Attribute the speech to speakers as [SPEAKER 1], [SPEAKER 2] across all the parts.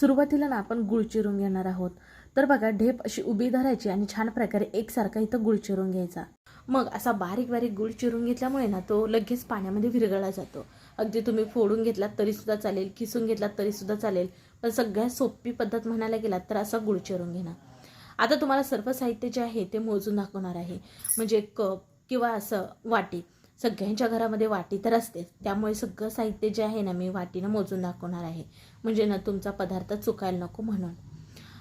[SPEAKER 1] सुरुवातीला ना आपण गुळ चिरून घेणार आहोत. तर बघा ढेप अशी उभी धरायची आणि छान प्रकारे एकसारखा इथं गुळ चिरून घ्यायचा. मग असा बारीक बारीक गुळ चिरून घेतल्यामुळे ना तो लगेच पाण्यामध्ये विरघळला जातो. अगदी तुम्ही फोडून घेतलात तरीसुद्धा चालेल किसून घेतलात तरीसुद्धा चालेल पण सगळ्यात सोपी पद्धत म्हणायला गेलात तर असा गुळ चिरून घेणं. आता तुम्हाला सर्व साहित्य जे आहे ते मोजून दाखवणार आहे. म्हणजे कप किंवा असं वाटी. सगळ्यांच्या घरामध्ये वाटी तर असतेच. त्यामुळे सगळं साहित्य जे आहे ना मी वाटीनं मोजून दाखवणार आहे. म्हणजे ना तुमचा पदार्थ चुकायला नको म्हणून.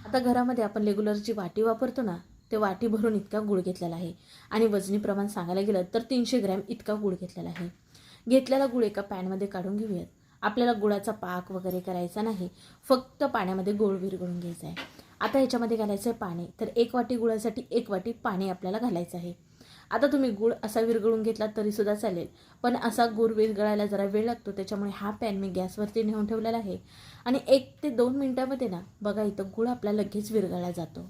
[SPEAKER 1] आता घरामध्ये आपण रेग्युलर जी वाटी वापरतो ना ते वाटी भरून इतका गुळ घेतलेला आहे. आणि वजनी प्रमाण सांगायला गेलं तर तीनशे ग्रॅम इतका गुळ घेतलेला आहे. घेतलेला गुळ एका पॅनमध्ये काढून घेऊयात. आपल्याला गुळाचा पाक वगैरे करायचा नाही. फक्त पाण्यामध्ये गोळ विरघळून घ्यायचा आहे. आता ह्याच्यामध्ये घालायचं आहे पाणी. तर एक वाटी गुळासाठी एक वाटी पाणी आपल्याला घालायचं आहे. आता तुम्ही गुळ असा विरघळून घेतला तरीसुद्धा चालेल. पण असा गुळ विरघळायला जरा वेळ लागतो त्याच्यामुळे हा पॅन मी गॅसवरती नेऊन ठेवलेला आहे. आणि एक ते दोन मिनटामध्ये ना बघा इथं गुळ आपला लगेच विरघळला जातो.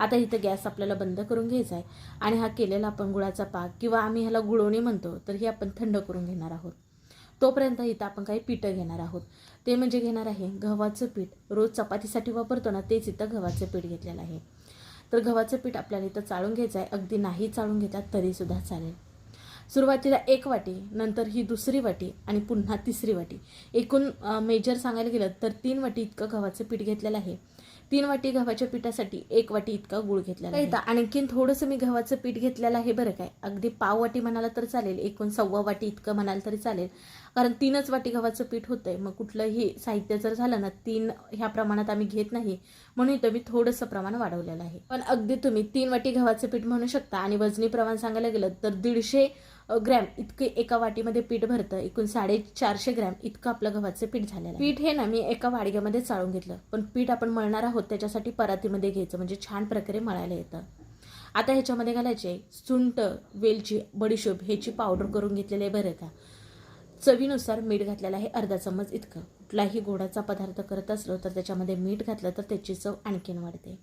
[SPEAKER 1] आता इथं गॅस आपल्याला बंद करून घ्यायचा आहे. आणि हा केलेला आपण गुळाचा पाक किंवा आम्ही ह्याला गुळवणी म्हणतो तर ही आपण थंड करून घेणार आहोत. तोपर्यंत इथं आपण काही पिठं घेणार आहोत. ते म्हणजे घेणार आहे गव्हाचं पीठ. रोज चपातीसाठी वापरतो ना तेच इथं गव्हाचं पीठ घेतलेलं आहे. तर गव्हाचं पीठ आपल्याला इथं चाळून घ्यायचं आहे. अगदी नाही चाळून घेतात तरीसुद्धा चालेल. सुरुवातीला एक वाटी नंतर ही दुसरी वाटी आणि पुन्हा तिसरी वाटी. एकूण मेजर सांगायला गेलं तर तीन वाटी इतकं गव्हाचं पीठ घेतलेलं आहे. तीन वाटी गव्हाच्या पिठासाठी एक वाटी इतका गुळ घेतलेला आहे. आणखीन थोडंसं मी गव्हाचं पीठ घेतलेलं आहे बरं काय. अगदी पाव वाटी म्हणाला तर चालेल एकूण सव्वा वाटी इतकं म्हणाल तरी चालेल. कारण तीनच वाटी गव्हाचं पीठ होतंय. मग कुठलंही साहित्य जर झालं ना तीन ह्या प्रमाणात आम्ही घेत नाही. म्हणून इथं मी थोडंसं प्रमाण वाढवलेलं आहे. पण अगदी तुम्ही तीन वाटी गव्हाचं पीठ म्हणू शकता आणि वजनी प्रमाण सांगायला गेलं तर दीडशे ग्रॅम इतके एका वाटीमध्ये पीठ भरतं. एकूण साडेचारशे ग्रॅम इतकं आपलं गव्हाचं पीठ झालेलं आहे. पीठ हे ना मी एका वाडग्यामध्ये चाळून घेतलं. पण पीठ आपण मळणार आहोत त्याच्यासाठी परातीमध्ये घ्यायचं. म्हणजे छान प्रकारे मळायला येतं. आता ह्याच्यामध्ये घालायचे सुंट वेलची बडीशोप ह्याची पावडर करून घेतलेली आहे बरं का. चवीनुसार मीठ घातलेलं आहे अर्धा चमच इतकं. कुठलाही गोडाचा पदार्थ करत असलो तर त्याच्यामध्ये मीठ घातलं तर त्याची चव आणखीन वाढते.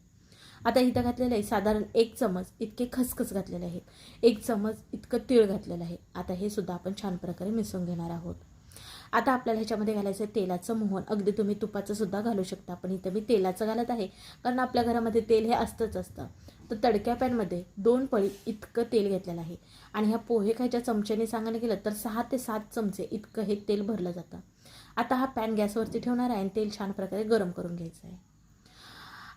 [SPEAKER 1] आता इथं घातलेलं आहे साधारण एक चमच इतके खसखस घातलेले आहेत. एक चमच इतकं तीळ घातलेलं आहे. आता हे सुद्धा आपण छान प्रकारे मिसळून घेणार आहोत. आता आपल्याला ह्याच्यामध्ये घालायचं आहे तेलाचं मोहन. अगदी तुम्ही तुपाचं सुद्धा घालू शकता पण इथं मी तेलाचं घालत आहे कारण आपल्या घरामध्ये तेल हे असतंच असतं. तर तडक्या पॅनमध्ये दोन पळी इतकं तेल घेतलेलं आहे. आणि ह्या पोहे खायच्या चमच्याने सांगायला गेलं तर सहा ते सात चमचे इतकं हे तेल भरलं जातं. आता हा पॅन गॅसवरती ठेवणार आहे आणि तेल छान प्रकारे गरम करून घ्यायचं आहे.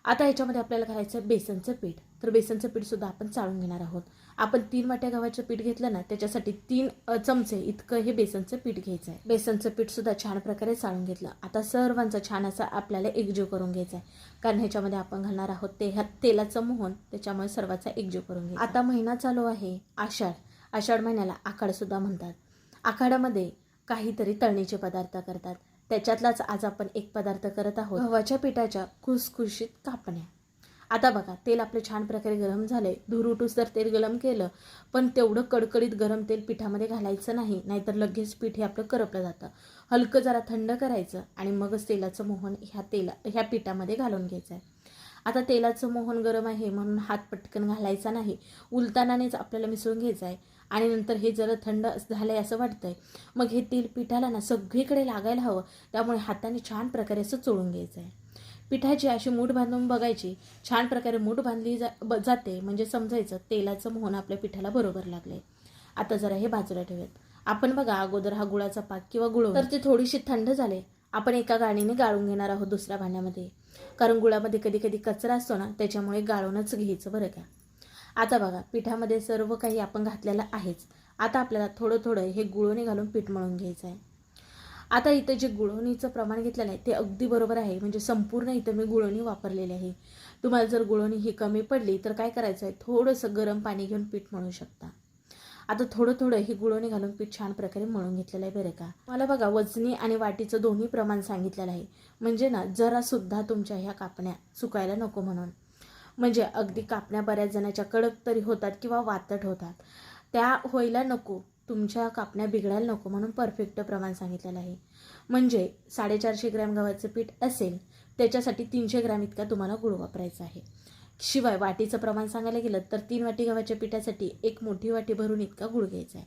[SPEAKER 1] आता ह्याच्यामध्ये आपल्याला घालायचं आहे बेसनचं पीठ. तर बेसनचं पीठसुद्धा आपण चाळून घेणार आहोत. आपण तीन वाट्या गव्हाचं पीठ घेतलं ना त्याच्यासाठी तीन चमचे इतकं हे बेसनचं पीठ घ्यायचं आहे. बेसनचं पीठसुद्धा छान प्रकारे चाळून घेतलं. आता सर्वांचा छान असा आपल्याला एकजीव करून घ्यायचा आहे. कारण ह्याच्यामध्ये आपण घालणार आहोत ते ह्या तेलाचं मोहन त्याच्यामुळे सर्वांचा एकजीव करून घ्या आता महिना चालू आहे आषाढ. आषाढ महिन्याला आखाडसुद्धा म्हणतात. आखाड्यामध्ये काहीतरी तळणीचे पदार्थ करतात. त्याच्यातलाच आज आपण एक पदार्थ करत आहोत. गव्हाच्या पिठाच्या खुसखुशीत कापण्या. आता बघा तेल आपले छान प्रकारे गरम झाले धुरुटूस उठूस तर तेल गरम केलं पण तेवढं कडकडीत गरम तेल पिठामध्ये घालायचं नाही नाहीतर लगेच पीठ हे आपलं करपलं जातं. हलकं जरा थंड करायचं आणि मगच तेलाचं मोहन ह्या तेला ह्या पिठामध्ये घालून घ्यायचं आहे आता तेलाचं मोहन गरम आहे म्हणून हात पटकन घालायचा नाही. उलतानानेच आपल्याला मिसळून घ्यायचं आहे आणि नंतर हे जरा थंड झालंय असं वाटतंय. मग हे तेल पिठाला ना सगळीकडे लागायला हवं. त्यामुळे हाताने छान प्रकारे असं चोळून घ्यायचं आहे पिठाची अशी मूठ बांधून बघायची. छान प्रकारे मूठ बांधली जा जाते. म्हणजे समजायचं तेलाचं मोहन आपल्या पिठाला बरोबर लागलंय. आता जरा हे बाजूला ठेवूयात. आपण बघा अगोदर हा गुळाचा पाक किंवा गुळ तर ते थोडीशी थंड झाले. आपण एका गाणीने गाळून घेणार आहोत दुसऱ्या भांड्यामध्ये. कारण गुळामध्ये कधी कधी कचरा असतो ना त्याच्यामुळे गाळूनच घ्यायचं बरं का? आता बघा पिठामध्ये सर्व काही आपण घातलेलं आहेच. आता आपल्याला थोडं थोडं हे गुळवणी घालून पीठ मळून घ्यायचं आहे. आता इथं जे गुळवणीचं प्रमाण घेतलेलं आहे ते अगदी बरोबर आहे. म्हणजे संपूर्ण इथं मी गुळवणी वापरलेली आहे. तुम्हाला जर गुळवणी ही कमी पडली तर काय करायचं आहे? थोडंसं गरम पाणी घेऊन पीठ मळू शकता. आता थोडं थोडं ही गुळवणी घालून पीठ छान प्रकारे मळून घेतलेलं आहे बरं का. मला बघा वजनी आणि वाटीचं दोन्ही प्रमाण सांगितलेलं आहे. म्हणजे ना जरासुद्धा तुमच्या ह्या कापण्या चुकायला नको म्हणून. म्हणजे अगदी कापण्या बऱ्याच जणांच्या कडक तरी होतात किंवा वातट होतात. त्या व्हायला नको. तुमच्या कापण्या बिघडायला नको म्हणून परफेक्ट प्रमाण सांगितलेलं आहे. म्हणजे साडेचारशे ग्रॅम गव्हाचं पीठ असेल त्याच्यासाठी तीनशे ग्रॅम इतका तुम्हाला गुळ वापरायचा आहे. शिवाय वाटीचं प्रमाण सांगायला गेलं तर तीन वाटी गव्हाच्या पिठासाठी एक मोठी वाटी भरून इतका गुळ घ्यायचा आहे.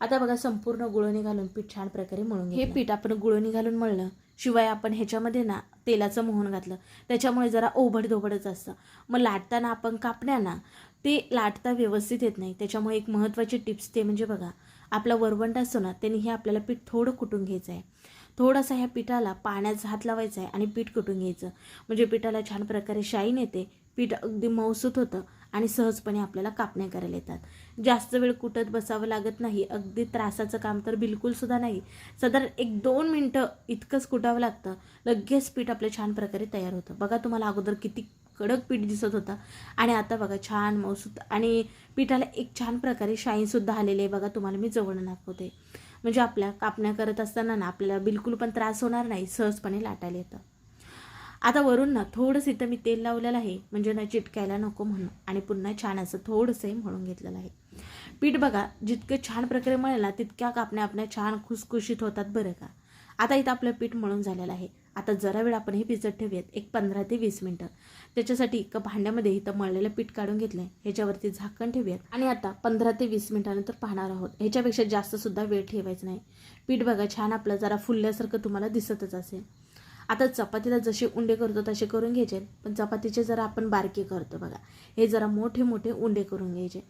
[SPEAKER 1] आता बघा संपूर्ण गुळणी घालून पीठ छान प्रकारे मळून हे पीठ आपण गुळणी घालून मळलं. शिवाय आपण ह्याच्यामध्ये ना तेलाचं मोहन घातलं. त्याच्यामुळे जरा ओबडधोबडच असतं. मग लाटताना आपण कापण्या ना ते लाटता व्यवस्थित येत नाही. त्याच्यामुळे एक महत्त्वाची टिप्स ते म्हणजे बघा आपला वरवंट असतो ना त्यांनी हे आपल्याला पीठ थोडं कुटून घ्यायचं आहे थोडासा ह्या पिठाला पाण्याचा हात लावायचा आहे आणि पीठ कुटून घ्यायचं. म्हणजे पिठाला छान प्रकारे शाईन येते. पीठ अगदी मौसूत होतं. आणि सहजपणे आपल्याला कापण्या करायला येतात. जास्त वेळ कुटत बसावं लागत नाही. अगदी त्रासाचं काम तर बिलकुलसुद्धा नाही. साधारण एक दोन मिनटं इतकंच कुटावं लागतं. लगेच पीठ आपलं छान प्रकारे तयार होतं. बघा तुम्हाला अगोदर किती कडक पीठ दिसत होतं. आणि आता बघा छान मऊसूत आणि पिठाला एक छान प्रकारे शाईनसुद्धा आलेले आहे. बघा तुम्हाला मी जवळ दाखवते. म्हणजे आपल्या कापण्या करत असताना ना आपल्याला बिलकुल पण त्रास होणार नाही. सहजपणे लाटायला येतं. आता वरून ना थोडंसं इथं मी तेल लावलेलं आहे. म्हणजे ना चिटकायला नको म्हणून. आणि पुन्हा छान असं थोडंसंही म्हणून घेतलेलं आहे. पीठ बघा जितकं छान प्रकारे मळेल ना तितक्या कापण्या आपल्या छान खुसखुशीत होतात बरं का. आता इथं आपलं पीठ मळून झालेलं आहे. आता जरा वेळ आपण हे भिजत ठेवूयात. एक पंधरा ते वीस मिनटं. त्याच्यासाठी एका भांड्यामध्ये इथं मळलेलं पीठ काढून घेतलं आहे ह्याच्यावरती झाकण ठेवूयात. आणि आता पंधरा ते वीस मिनटानंतर पाहणार आहोत. ह्याच्यापेक्षा जास्तसुद्धा वेळ ठेवायचा नाही. पीठ बघा छान आपलं जरा फुलल्यासारखं तुम्हाला दिसतच असेल. आता चपातीला जसे उंडे करतो तसे करून घ्यायचे. पण चपातीचे जरा आपण बारके करतो बघा. हे जरा मोठे मोठे उंडे करून घ्यायचे.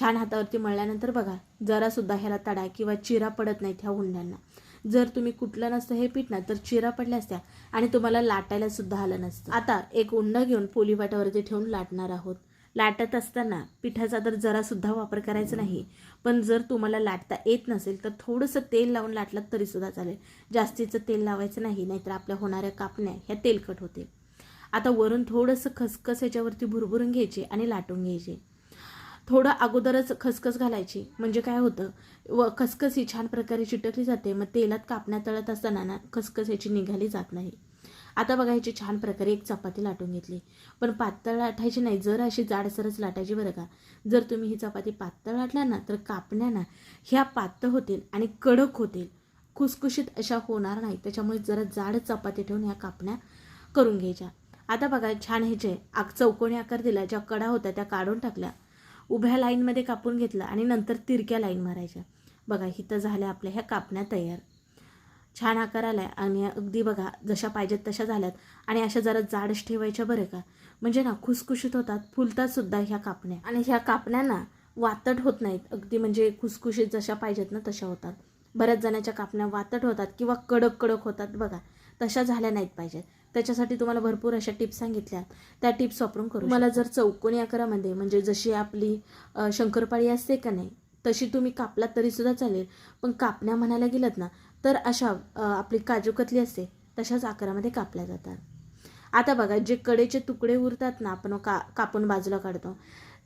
[SPEAKER 1] छान हातावरती मळल्यानंतर बघा जरासुद्धा ह्याला तडा किंवा चिरा पडत नाहीत ह्या उंड्यांना. जर तुम्ही कुठलं नसतं हे पीठ ना तर चिरा पडल्या असत्या आणि तुम्हाला लाटायला सुद्धा आलं नसतं. आता एक उंडा घेऊन पोली वाटावरती ठेवून लाटणार आहोत. लाटत असताना पिठाचा तर जरासुद्धा वापर करायचा नाही. पण जर तुम्हाला लाटता येत नसेल तर थोडंसं तेल लावून लाटलं तरीसुद्धा चालेल. जास्तीचं तेल लावायचं नाही नाहीतर आपल्या होणाऱ्या कापण्या ह्या तेलकट होतील. आता वरून थोडंसं खसखस ह्याच्यावरती भुरभुरून घ्यायचे आणि लाटून घ्यायचे. थोडं अगोदरच खसखस घालायची. म्हणजे काय होतं व खसखस ही छान प्रकारे चिटकली जाते मग तेलात कापण्या तळत असताना ना खसखस ह्याची निघाली जात नाही. आता बघा ह्याची छान प्रकारे एक चपाती लाटून घेतली. पण पातळ लाटायची नाही जर अशी जाडसरच लाटायची बरं का. जर तुम्ही ही चपाती पातळ लाटला ना तर कापण्या ना ह्या पातळ होतील आणि कडक होतील. खुसखुशीत अशा होणार नाही. त्याच्यामुळे जरा जाड चपाती ठेवून ह्या कापण्या करून घ्यायच्या. आता बघा छान ह्याचे आग चौकोनी आकार दिला ज्या कडा होत्या त्या काढून टाकल्या. उभ्या लाईनमध्ये कापून घेतलं आणि नंतर तिरक्या लाईन मारायच्या. बघा इथं झाल्या आपल्या ह्या कापण्या तयार. छान आकार आला आहे आणि अगदी बघा जशा पाहिजेत तशा झाल्यात. आणि अशा जरा जाडच ठेवायच्या बरं का? म्हणजे ना खुसखुशीत होतात फुलतात सुद्धा ह्या कापण्या. आणि ह्या कापण्या ना वातट होत नाहीत. अगदी म्हणजे खुसखुशीत जशा पाहिजेत ना तशा होतात. बऱ्याच जणांच्या कापण्या वातट होतात किंवा कडक कडक होतात बघा. तशा झाल्या नाहीत पाहिजेत. त्याच्यासाठी तुम्हाला भरपूर अशा टिप्स सांगितल्या. त्या टिप्स वापरून करू मला जर चौकोनी आकारामध्ये म्हणजे जशी आपली शंकरपाळी असते का नाही तशी तुम्ही कापलात तरीसुद्धा चालेल. पण कापण्या म्हणायला गेलात ना तर अशा आपली काजू कतली असते तशाच आकारामध्ये कापल्या जातात. आता बघा जे कडेचे तुकडे उरतात ना आपण का कापून बाजूला काढतो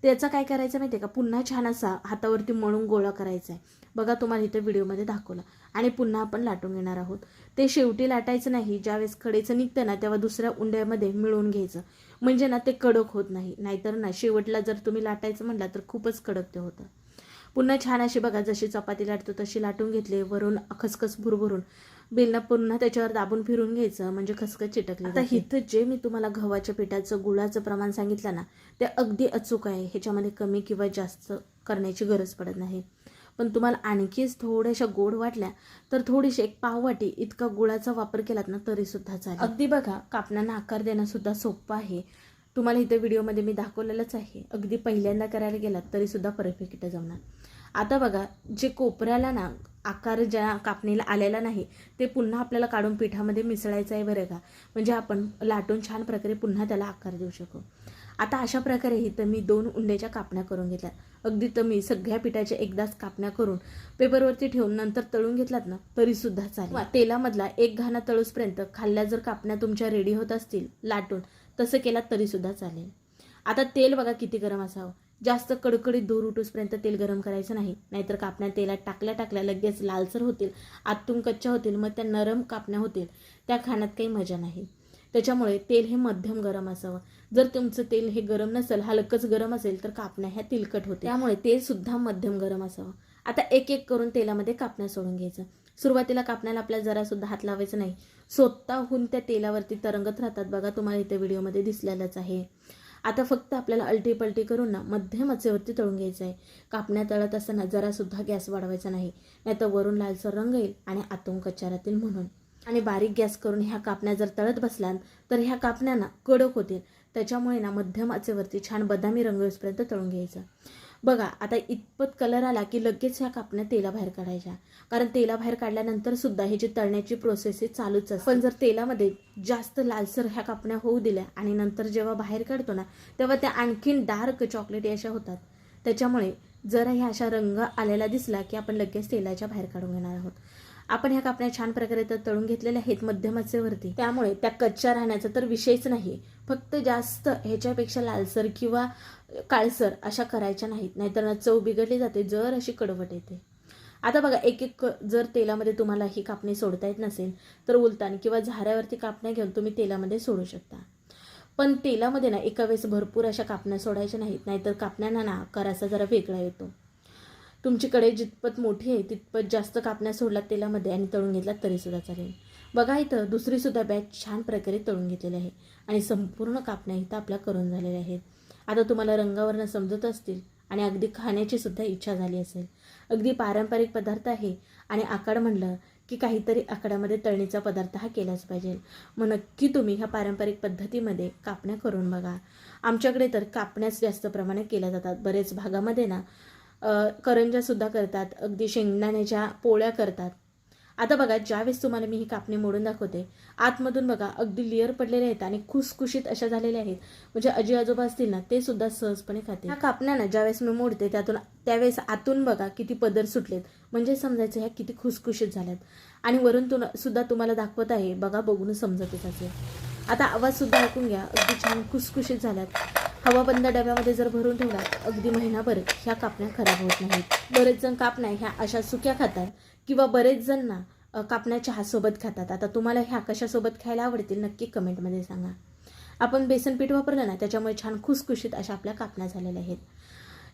[SPEAKER 1] त्याचा काय करायचं माहिती आहे का? पुन्हा छान असा हातावरती मळून गोळा करायचा आहे बघा तुम्हाला इथं व्हिडिओमध्ये दाखवलं. आणि पुन्हा आपण लाटून घेणार आहोत. ते शेवटी लाटायचं नाही ज्यावेळेस कडेचं निघतं ना तेव्हा दुसऱ्या उंड्यामध्ये मिळवून घ्यायचं. म्हणजे ना ते कडक होत नाही नाहीतर ना शेवटला जर तुम्ही लाटायचं म्हटलं तर खूपच कडक ते होतं. पुन्हा छान अशी बघा जशी चपाती लाटतो तशी लाटून घेतली वरून खसखस भुरभुरून. बेलनं पुन्हा त्याच्यावर दाबून फिरून घ्यायचं म्हणजे खसखस चिटकली आता इथं जे मी तुम्हाला गव्हाच्या पिठाचं गुळाचं प्रमाण सांगितलं ना ते अगदी अचूक आहे. ह्याच्यामध्ये कमी किंवा जास्त करण्याची गरज पडत नाही. पण तुम्हाला आणखीच थोड्याशा गोड वाटल्या तर थोडीशी एक पाववाटी इतका गुळाचा वापर केलात ना तरीसुद्धा चालेल. अगदी बघा कापण्यांना आकार देणं सुद्धा सोपं आहे. तुम्हाला इथं व्हिडिओमध्ये मी दाखवलेलंच आहे. अगदी पहिल्यांदा करायला गेलात तरीसुद्धा परफेक्ट जमणार. आता बघा जे कोपऱ्याला ना आकार ज्या कापणीला आलेला नाही ते पुन्हा आपल्याला काढून पिठामध्ये मिसळायचं आहे बरं का? म्हणजे आपण लाटून छान प्रकारे पुन्हा त्याला आकार देऊ शकू. आता अशा प्रकारे इथं मी दोन उंड्याच्या कापण्या करून घेतल्या अगदी तर मी सगळ्या पिठाच्या एकदाच कापण्या करून पेपरवरती ठेवून नंतर तळून घेतलात ना तरीसुद्धा चालेल. तेलामधला एक घाणा तळूसपर्यंत खाल्ल्या जर कापण्या तुमच्या रेडी होत असतील लाटून तसं केलात तरीसुद्धा चालेल. आता तेल बघा किती गरम असावं. जास्त कडकडीत धूर उठूसपर्यंत तेल गरम करायचं नाही. नाहीतर कापण्या तेलात टाकल्या टाकल्या लगेच लालसर होतील आतून कच्च्या होतील मग त्या नरम कापण्या होतील. त्या खाण्यात काही मजा नाही. त्याच्यामुळे तेल हे मध्यम गरम असावं. जर तुमचं तेल हे गरम नसेल हलकंच गरम असेल तर कापण्या ह्या तिलकट होते त्यामुळे तेल सुद्धा मध्यम गरम असावं. आता एक एक करून तेलामध्ये कापण्या सोडून घ्यायचं. सुरुवातीला कापण्याला आपल्याला जरासुद्धा हात लावायचं नाही. स्वतःहून त्या तेलावरती तरंगत राहतात बघा तुम्हाला इथे व्हिडिओमध्ये दिसलेलंच आहे. आता फक्त आपल्याला अलटी पलटी करून ना मध्यम आचेवरती तळून घ्यायचं आहे. कापण्या तळत असताना जरासुद्धा गॅस वाढवायचा नाही. नाहीतर वरून लालसर रंग येईल आणि आतून कचारातील म्हणून. आणि बारीक गॅस करून ह्या कापण्या जर तळत बसल्यान तर ह्या कापण्यांना कडक होतील. त्याच्यामुळे ना मध्यम आचेवरती छान बदामी रंग येऊसपर्यंत तळून घ्यायचं. बघा आता इतपत कलर आला की लगेच ह्या कापण्या तेलाबाहेर काढायच्या. कारण तेलाबाहेर काढल्यानंतर सुद्धा हे जी तळण्याची प्रोसेस आहे चालूच असते. पण जर तेलामध्ये जास्त लालसर ह्या कापण्या होऊ दिल्या आणि नंतर जेव्हा बाहेर काढतो ना तेव्हा त्या आणखीन डार्क चॉकलेटी अशा होतात. त्याच्यामुळे जर ह्या अशा रंग आलेला दिसला की आपण लगेच तेलाच्या बाहेर काढून घेणार आहोत. आपण ह्या कापण्या छान प्रकारे तर तळून घेतलेल्या आहेत मध्यमाचे वरती. त्यामुळे त्या कच्च्या राहण्याचा तर विषयच नाही. फक्त जास्त ह्याच्यापेक्षा लालसर किंवा काळसर अशा करायच्या नाहीत. नाहीतर ना चव बिघडली जाते जर अशी कडवट येते. आता बघा एक एक क- जर तेलामध्ये तुम्हाला ही कापणी सोडता येत नसेल तर उलतान किंवा झाऱ्यावरती कापण्या घेऊन तुम्ही तेलामध्ये सोडू शकता. पण तेलामध्ये ना एका वेळेस भरपूर अशा कापण्या सोडायच्या नाहीत. नाहीतर कापण्यांना ना करासा जरा वेगळा येतो. तुमची कढई जितपत मोठी आहे तितपत जास्त कापण्या सोडलात तेलामध्ये आणि तळून घेतलात तरीसुद्धा चालेल. बघा इथं दुसरीसुद्धा बॅच छान प्रकारे तळून घेतलेली आहे. आणि संपूर्ण कापण्या इथं आपल्या करून झालेल्या आहेत. आता तुम्हाला रंगावरनं समजत असतील आणि अगदी खाण्याची सुद्धा इच्छा झाली असेल. अगदी पारंपरिक पदार्थ आहे आणि आकाड म्हणलं की काहीतरी आकड्यामध्ये तळणीचा पदार्थ हा केलाच पाहिजे. मग नक्की तुम्ही ह्या पारंपरिक पद्धतीमध्ये कापण्या करून बघा. आमच्याकडे तर कापण्याच जास्त प्रमाणात केल्या जातात. बरेच भागामध्ये ना अ, करंज्यासुद्धा करतात. अगदी शेंगदाण्याच्या पोळ्या करतात. आता बघा ज्यावेळेस तुम्हाला मी ही कापणी मोडून दाखवते आतमधून बघा अगदी लेअर पडलेले आहेत आणि खुसखुशीत अशा झालेल्या आहेत. म्हणजे आजी आजोबा असतील ना ते सुद्धा सहजपणे खाते ह्या कापण्या ना ज्यावेळेस मी मोडते त्यातून त्यावेळेस आतून बघा किती पदर सुटलेत. म्हणजे समजायचं ह्या किती खुसखुशीत झाल्यात. आणि वरून तुला सुद्धा तुम्हाला दाखवत आहे. बघा बघून समजतच असेल. आता आवाज सुद्धा ऐकून घ्या. अगदी छान खुसखुशीत झाल्यात. हवाबंद डब्यामध्ये जर भरून ठेवलात अगदी महिनाभर ह्या कापण्या खराब होत नाहीत. बरेच जण कापण्या ह्या अशा सुक्या खातात किंवा बरेच जण ना कापण्या चहासोबत खातात. आता तुम्हाला ह्या कशासोबत खायला आवडतील नक्की कमेंटमध्ये सांगा. आपण बेसन पीठ वापरलं ना त्याच्यामुळे छान खुसखुशीत अशा आपल्या कापण्या झालेल्या आहेत.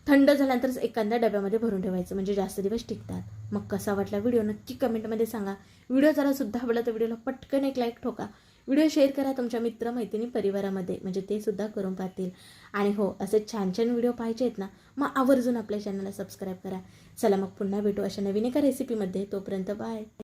[SPEAKER 1] थंड झाल्यानंतरच एखाद्या डब्यामध्ये भरून ठेवायचं म्हणजे जास्त दिवस टिकतात. मग कसा वाटला व्हिडिओ नक्की कमेंटमध्ये सांगा. व्हिडिओ जरा सुद्धा आवडला तर व्हिडिओला पटकन एक लाईक ठोका. व्हिडिओ शेअर करा तुमच्या मित्रमैत्रिणी परिवारामध्ये म्हणजे ते सुद्धा करून पाहतील. आणि हो असे छान छान व्हिडिओ पाहिजे आहेत ना मग आवर्जून आपल्या चॅनलला सबस्क्राईब करा. चला मग पुन्हा भेटू अशा नवीन एका रेसिपीमध्ये तोपर्यंत बाय